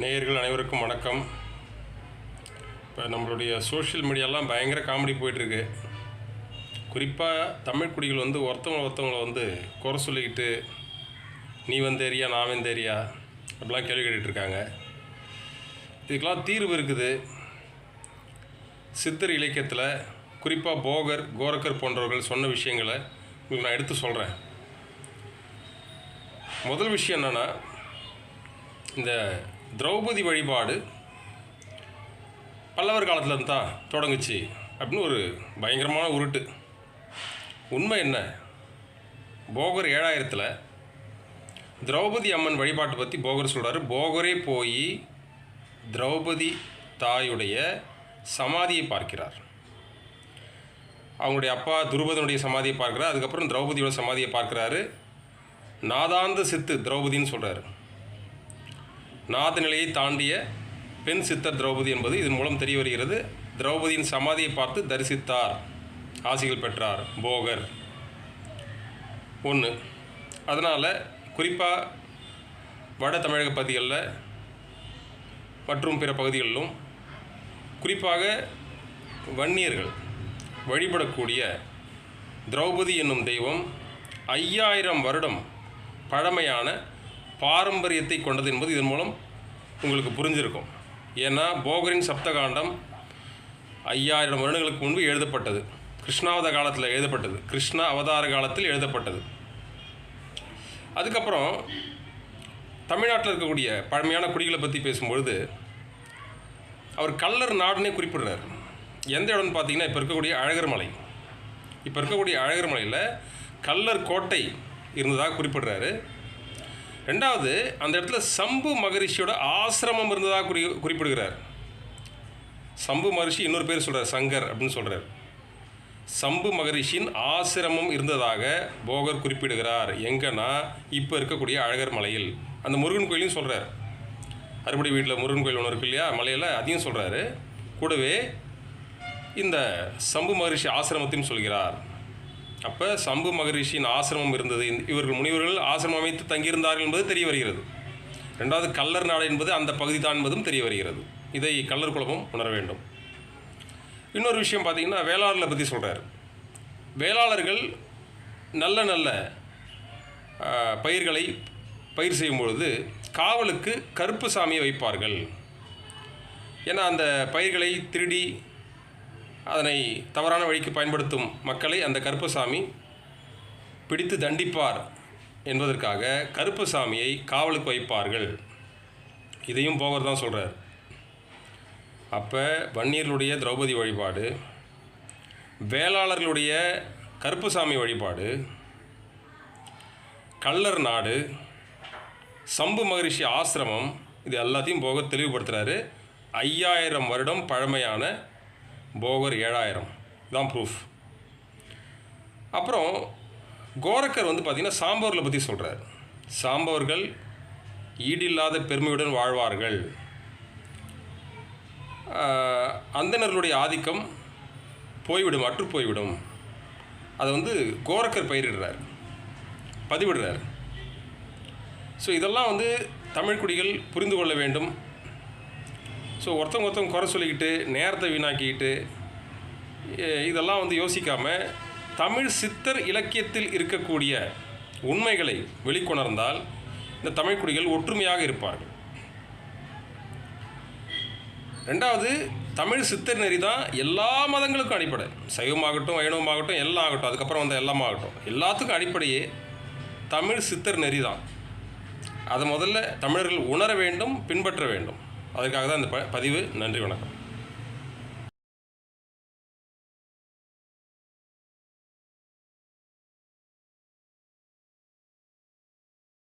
நேயர்கள் அனைவருக்கும் வணக்கம். இப்போ நம்மளுடைய சோஷியல் மீடியாலாம் பயங்கர காமெடி போயிட்டுருக்கு. குறிப்பாக தமிழ் குடிகள் வந்து ஒருத்தவங்க ஒருத்தவங்களை வந்து குறை சொல்லிக்கிட்டு நீ வந்தேரியா நான் வந்தேரியா அப்படிலாம் கேள்வி கேட்டுட்ருக்காங்க. இதுக்கெல்லாம் தீர்வு இருக்குது. சித்தர் இலக்கியத்தில் குறிப்பாக போகர் கோரக்கர் போன்றவர்கள் சொன்ன விஷயங்களை உங்களுக்கு நான் எடுத்து சொல்கிறேன் முதல் விஷயம் என்னென்னா இந்த திரௌபதி வழிபாடு பல்லவர் காலத்துலேருந்து தான் தொடங்குச்சு அப்படின்னு ஒரு பயங்கரமான உருட்டு. உண்மை என்ன? போகர் ஏழாயிரத்தில் திரௌபதி அம்மன் வழிபாட்டை பற்றி போகர் சொல்கிறாரு போகரே போய் திரௌபதி தாயுடைய சமாதியை பார்க்கிறார். அவங்களுடைய அப்பா துருபதனுடைய சமாதியை பார்க்குறாரு. அதுக்கப்புறம் திரௌபதியோட சமாதியை பார்க்குறாரு. நாதாந்த சித்து திரௌபதின்னு சொல்கிறாரு நாத நிலையை தாண்டிய பெண் சித்தர் திரௌபதி என்பது இதன் மூலம் தெரிய வருகிறது. திரௌபதியின் சமாதியை பார்த்து தரிசித்தார். ஆசிகள் பெற்றார். போகர். ஒன்று அதனால் குறிப்பாக வட தமிழக பகுதிகளில் மற்றும் பிற பகுதிகளிலும் குறிப்பாக வன்னியர்கள் வழிபடக்கூடிய திரௌபதி என்னும் தெய்வம் ஐயாயிரம் வருடம் பழமையான பாரம்பரியத்தை கொண்டது என்பது இதன் மூலம் உங்களுக்கு புரிஞ்சிருக்கும். ஏன்னா போகரின் சப்தகாண்டம் ஐயாயிரம் வருடங்களுக்கு முன்பு எழுதப்பட்டது. கிருஷ்ணாவத காலத்தில் எழுதப்பட்டது. கிருஷ்ண அவதார காலத்தில் எழுதப்பட்டது. அதுக்கப்புறம் தமிழ்நாட்டில் இருக்கக்கூடிய பழமையான குடிகளை பற்றி பேசும்பொழுது அவர் கல்லர் நாடுனே குறிப்பிடுறார். எந்த இடம்னு பார்த்தீங்கன்னா இப்போ இருக்கக்கூடிய அழகர் மலை. இப்போ இருக்கக்கூடிய அழகர் மலையில் கல்லர் கோட்டை இருந்ததாக குறிப்பிடுறாரு. ரெண்டாவது அந்த இடத்துல சம்பு மகரிஷியோட ஆசிரமம் இருந்ததாக குறி குறிப்பிடுகிறார். சம்பு மகரிஷி இன்னொரு பேர் சொல்கிறார் சங்கர் அப்படின்னு சொல்கிறார் சம்பு மகரிஷியின் ஆசிரமம் இருந்ததாக போகர் குறிப்பிடுகிறார். எங்கன்னா இப்போ இருக்கக்கூடிய அழகர் மலையில். அந்த முருகன் கோயிலையும் சொல்கிறார் அறுபடி வீட்டில் முருகன் கோயில் ஒன்று இருக்கு இல்லையா? மலையில் அதையும் சொல்கிறாரு கூடவே இந்த சம்பு மகரிஷி ஆசிரமத்தையும் சொல்கிறார். அப்போ சம்பு மகரிஷியின் ஆசிரமம் இருந்தது. இவர்கள் முனிவர்கள் ஆசிரமம் அமைத்து தங்கியிருந்தார்கள் என்பது தெரிய வருகிறது. ரெண்டாவது கல்லர் நாடு என்பது அந்த பகுதி தான் என்பதும் தெரிய வருகிறது. இதை கல்லர் குலமும் உணர வேண்டும். இன்னொரு விஷயம் பார்த்தீங்கன்னா வேளாளர்களை பற்றி சொல்கிறார் வேளாளர்கள் நல்ல நல்ல பயிர்களை பயிர் செய்யும் பொழுது காவலுக்கு கருப்பு சாமியை வைப்பார்கள். ஏன்னா அந்த பயிர்களை திருடி அதனை தவறான வழிக்கு பயன்படுத்தும் மக்களை அந்த கருப்பசாமி பிடித்து தண்டிப்பார் என்பதற்காக கருப்பசாமியை காவலுக்கு வைப்பார்கள். இதையும் போகர் தான் சொல்கிறார் அப்போ வன்னியர்களுடைய திரௌபதி வழிபாடு வேளாளர்களுடைய கருப்புசாமி வழிபாடு கள்ளர் நாடு சம்பு மகரிஷி ஆசிரமம் இது எல்லாத்தையும் போக தெளிவுபடுத்துகிறாரு ஐயாயிரம் வருடம் பழமையான போகர் ஏழாயிரம். தான் ப்ரூஃப் அப்புறம் கோரக்கர் வந்து பார்த்திங்கன்னா சாம்பவர்களை பற்றி சொல்கிறார் சாம்பவர்கள் ஈடில்லாத பெருமையுடன் வாழ்வார்கள். அந்தனர்களுடைய அந்தணர்களுடைய ஆதிக்கம் போய்விடும் அற்று போய்விடும். அதை வந்து கோரக்கர் பயிரிடுறார். பதிவிடுறார். ஸோ இதெல்லாம் வந்து தமிழ் குடிகள் புரிந்து கொள்ள வேண்டும். ஸோ ஒருத்தவங்க ஒருத்தவங்க குறை சொல்லிக்கிட்டு நேரத்தை வீணாக்கிக்கிட்டு இதெல்லாம் வந்து யோசிக்காமல் தமிழ் சித்தர் இலக்கியத்தில் இருக்கக்கூடிய உண்மைகளை வெளிக்கொணர்ந்தால் இந்த தமிழ் குடிகள் ஒற்றுமையாக இருப்பார்கள். ரெண்டாவது தமிழ் சித்தர் நெறி தான் எல்லா மதங்களுக்கும் அடிப்படை. சைவமாகட்டும் வைணவமாகட்டும் எல்லாம் ஆகட்டும் அதுக்கப்புறம் வந்த எல்லாமாகட்டும் எல்லாத்துக்கும் அடிப்படையே தமிழ் சித்தர் நெறி தான். அதை முதல்ல தமிழர்கள் உணர வேண்டும் பின்பற்ற வேண்டும். அதற்காக தான் இந்த ப பதிவு. நன்றி வணக்கம்.